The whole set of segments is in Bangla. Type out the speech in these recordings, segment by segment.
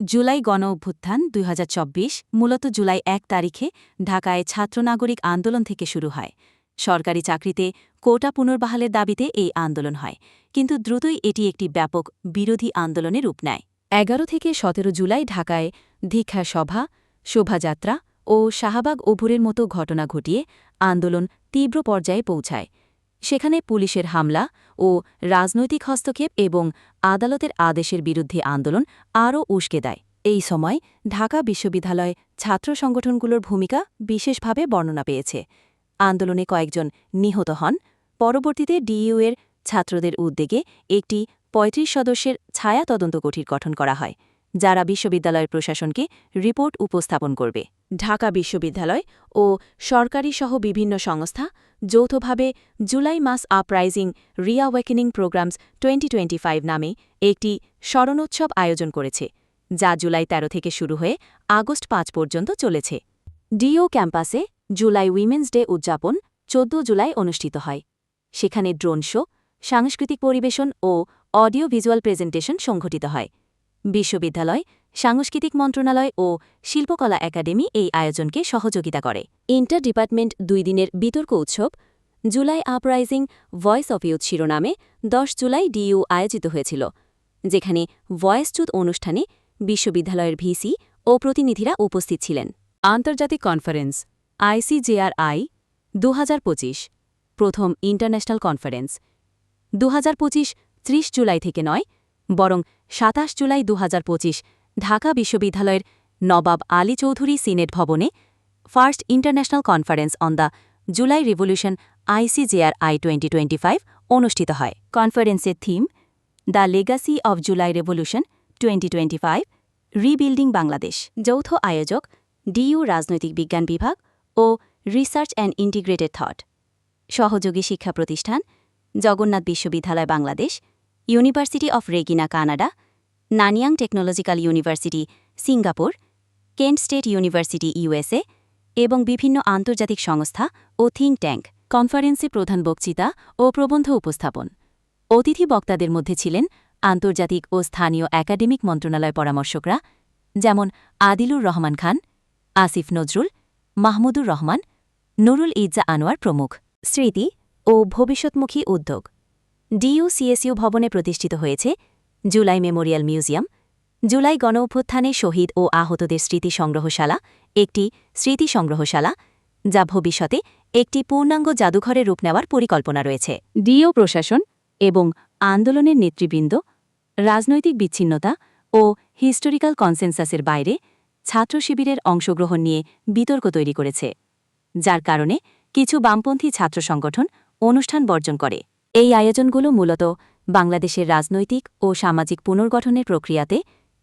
জুলাই গণ অভ্যুত্থান দুই হাজার চব্বিশ, মূলত জুলাই এক তারিখে ঢাকায় ছাত্রনাগরিক আন্দোলন থেকে শুরু হয়। সরকারি চাকরিতে কোটা পুনর্বহালের দাবিতে এই আন্দোলন হয়, কিন্তু দ্রুতই এটি একটি ব্যাপক বিরোধী আন্দোলনের রূপ নেয়। এগারো থেকে সতেরো জুলাই ঢাকায় দীক্ষা সভা, শোভাযাত্রা ও শাহবাগ অভুরের মতো ঘটনা ঘটিয়ে আন্দোলন তীব্র পর্যায়ে পৌঁছায়। সেখানে পুলিশের হামলা ও রাজনৈতিক হস্তক্ষেপ এবং আদালতের আদেশের বিরুদ্ধে আন্দোলন আরও উস্কে দেয়। এই সময় ঢাকা বিশ্ববিদ্যালয় ছাত্র সংগঠনগুলোর ভূমিকা বিশেষভাবে বর্ণনা পেয়েছে। আন্দোলনে কয়েকজন নিহত হন। পরবর্তীতে ডিইউ এর ছাত্রদের উদ্যোগে একটি ৩৫ সদস্যের ছায়া তদন্ত কঠির গঠন করা হয়। যারা বিশ্ববিদ্যালয়ের প্রশাসনকে রিপোর্ট উপস্থাপন করবে। ঢাকা বিশ্ববিদ্যালয় ও সরকারি সহ বিভিন্ন সংস্থা যৌথভাবে জুলাই মাস uprising reawakening programs twenty twenty five নামে একটি স্মরণোৎসব আয়োজন করেছে, যা জুলাই ১৩ থেকে শুরু হয়ে আগস্ট পাঁচ পর্যন্ত চলেছে। ডিও ক্যাম্পাসে জুলাই উইমেন্স ডে উদযাপন চোদ্দ জুলাই অনুষ্ঠিত হয়। সেখানে ড্রোন শো, সাংস্কৃতিক পরিবেশন ও অডিও ভিজুয়াল প্রেজেন্টেশন সংঘটিত হয়। বিশ্ববিদ্যালয়, সাংস্কৃতিক মন্ত্রণালয় ও শিল্পকলা একাডেমি এই আয়োজনকে সহযোগিতা করে। ইন্টার ডিপার্টমেন্ট দুই দিনের বিতর্ক উৎসব, July uprising voice of youth শিরোনামে দশ জুলাই ডিইউ আয়োজিত হয়েছিল, যেখানে ভয়েসচ্যুত অনুষ্ঠানে বিশ্ববিদ্যালয়ের ভিসি ও প্রতিনিধিরা উপস্থিত ছিলেন। আন্তর্জাতিক কনফারেন্স, আইসিজেআরআই দু হাজার পঁচিশ, প্রথম ইন্টারন্যাশনাল কনফারেন্স দু ত্রিশ জুলাই থেকে নয়, বরং সাতাশ জুলাই দু হাজার পঁচিশ, ঢাকা বিশ্ববিদ্যালয়ের নবাব আলী চৌধুরী সিনেট ভবনে first international conference on the July revolution ICJR I twenty twenty five অনুষ্ঠিত হয়। কনফারেন্সের theme, the legacy of July revolution twenty twenty five, rebuilding Bangladesh. যৌথ আয়োজক ডিইউ রাজনৈতিক বিজ্ঞান বিভাগ ও রিসার্চ অ্যান্ড ইন্টিগ্রেটেড থট। সহযোগী শিক্ষা প্রতিষ্ঠান, জগন্নাথ বিশ্ববিদ্যালয় Bangladesh. University of Regina Canada Nanyang technological university Singapore Kent state university USA এবং বিভিন্ন আন্তর্জাতিক সংস্থা ও থিঙ্ক ট্যাঙ্ক কনফারেন্সে প্রধান বক্তৃতা ও প্রবন্ধ উপস্থাপন। অতিথি বক্তাদের মধ্যে ছিলেন আন্তর্জাতিক ও স্থানীয় একাডেমিক মন্ত্রণালয় পরামর্শকরা, যেমন আদিলুর রহমান খান, আসিফ নজরুল, মাহমুদুর রহমান, নুরুল ইজ্জা আনোয়ার প্রমুখ। স্মৃতি ও ভবিষ্যৎমুখী উদ্যোগ। ডিইউসিএসইউ ভবনে প্রতিষ্ঠিত হয়েছে জুলাই মেমোরিয়াল মিউজিয়াম, জুলাই গণ অভ্যুত্থানে শহীদ ও আহতদের স্মৃতি সংগ্রহশালা একটি স্মৃতি সংগ্রহশালা যা ভবিষ্যতে একটি পূর্ণাঙ্গ জাদুঘরে রূপ নেওয়ার পরিকল্পনা রয়েছে। ডিও প্রশাসন এবং আন্দোলনের নেতৃবৃন্দ, রাজনৈতিক বিচ্ছিন্নতা ও হিস্টোরিক্যাল কনসেনসাসের বাইরে ছাত্র শিবিরের অংশগ্রহণ নিয়ে বিতর্ক তৈরি করেছে, যার কারণে কিছু বামপন্থী ছাত্র সংগঠন অনুষ্ঠান বর্জন করে। এই আয়োজনগুলো মূলত বাংলাদেশের রাজনৈতিক ও সামাজিক পুনর্গঠনের প্রক্রিয়াতে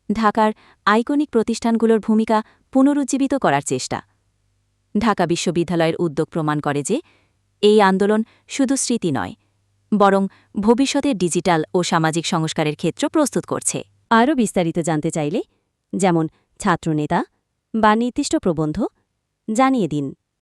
ঢাকার আইকনিক প্রতিষ্ঠানগুলোর ভূমিকা পুনরুজ্জীবিত করার চেষ্টা। ঢাকা বিশ্ববিদ্যালয়ের উদ্যোগ প্রমাণ করে যে এই আন্দোলন শুধু স্মৃতি নয়, বরং ভবিষ্যতের ডিজিটাল ও সামাজিক সংস্কারের ক্ষেত্র প্রস্তুত করছে। আরও বিস্তারিত জানতে চাইলে যেমন ছাত্রনেতা বা নির্দিষ্ট প্রবন্ধ জানিয়ে দিন।